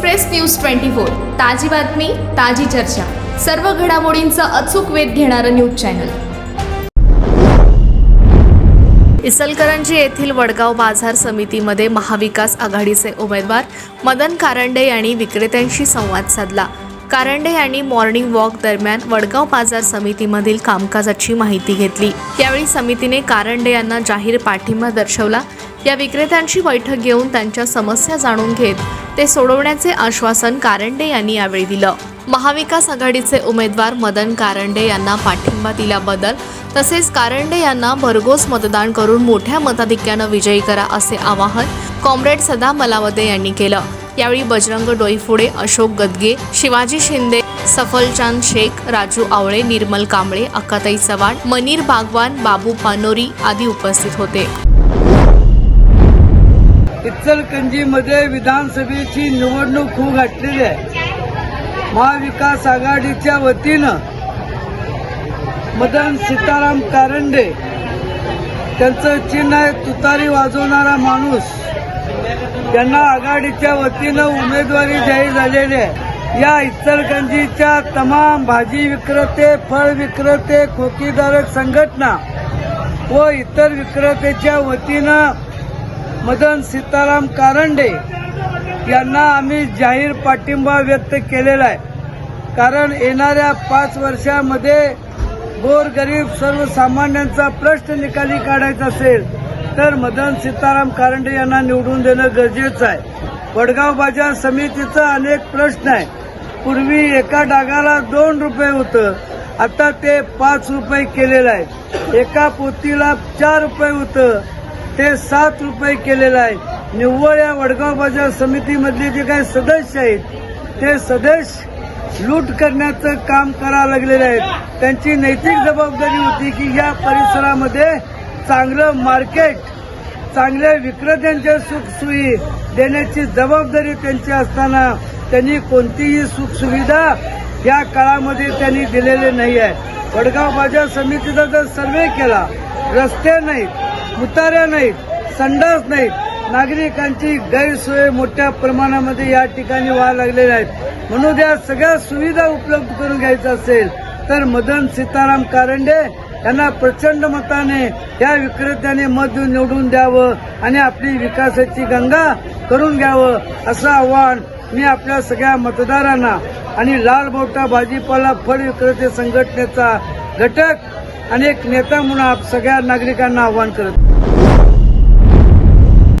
Express news twenty four ताजी बातमी ताजी चर्चा. सर्व घडामोडींचा अचूक वेध घेणारं न्यूज चॅनल. इचलकरंजी येथील वडगाव बाजार समितीमध्ये महाविकास आघाडीचे उमेदवार मदन कारंडे यांनी विक्रेत्यांशी संवाद साधला. कारंडे यांनी मॉर्निंग वॉक दरम्यान वडगाव बाजार समितीमधील कामकाजाची माहिती घेतली. यावेळी समितीने कारंडे यांना जाहीर पाठिंबा दर्शवला. या विक्रेत्यांची बैठक घेऊन त्यांच्या समस्या जाणून घेत ते सोडवण्याचे आश्वासन कारंडे यांनी यावेळी दिलं. महाविकास आघाडीचे उमेदवार मदन कारंडे यांना पाठिंबा दिल्याबद्दल तसेच कारंडे यांना भरघोस मतदान करून मोठ्या मताधिक्यानं विजयी करा असे आवाहन कॉम्रेड सदा मलावदे यांनी केलं. यावेळी बजरंग डोईफुडे अशोक गदगे शिवाजी शिंदे सफलचांद शेख राजू आवळे निर्मल कांबळे अक्काताई चव्हाण मनीर बागवान बाबू पानोरी आदी उपस्थित होते. इचलकंजीमध्ये विधानसभेची निवडणूक खूप घातलेली आहे. महाविकास आघाडीच्या वतीनं मदन सीताराम कारंडे त्यांचं चिन्ह आहे तुतारी वाजवणारा माणूस. त्यांना आघाडीच्या वतीनं उमेदवारी जाहीर झालेली आहे. या इचलकंजीच्या तमाम भाजी विक्रेते फळ विक्रेते खोकीधारक संघटना व इतर विक्रेत्याच्या वतीनं मदन सीताराम कारंडे यांना आम्ही जाहीर पाठिंबा व्यक्त केलेला आहे. कारण येणाऱ्या पाच वर्षामध्ये गोरगरीब सर्वसामान्यांचा प्रश्न निकाली काढायचा असेल तर मदन सीताराम कारंडे यांना निवडून देणं गरजेचं आहे. वडगाव बाजार समितीचा अनेक प्रश्न आहे. पूर्वी एका डागाला दोन रुपये होतं आता ते पाच रुपये केलेलं आहे. एका पोतीला चार रुपये होतं ते सात रुपये केलेलं आहे. निव्वळ या वडगाव बाजार समितीमधले जे काही सदस्य आहेत ते सदस्य लूट करण्याचं काम करावं लागलेले आहेत त्यांची नैतिक जबाबदारी होती की या परिसरामध्ये चांगलं मार्केट चांगल्या विक्रेत्यांच्या सुखसुई देण्याची जबाबदारी त्यांची असताना त्यांनी कोणतीही सुखसुविधा या काळामध्ये त्यांनी दिलेले नाही आहे. वडगाव बाजार समितीचा जर सर्वे केला रस्ते नाहीत मुताऱ्या नाहीत संडास नाहीत. नागरिकांची गैरसोय मोठ्या प्रमाणामध्ये या ठिकाणी व्हायला लागलेल्या आहेत. म्हणून या सगळ्या सुविधा उपलब्ध करून घ्यायचं असेल तर मदन सीताराम कारंडे यांना प्रचंड मताने या विक्रेत्याने मत देऊन निवडून द्यावं आणि आपली विकासाची गंगा करून घ्यावं असं आव्हान मी आपल्या सगळ्या मतदारांना आणि लाल बोटा भाजीपाला फळ विक्रेते संघटनेचा घटक आणि एक नेता म्हणून आप सगळ्या नागरिकांना आव्हान करत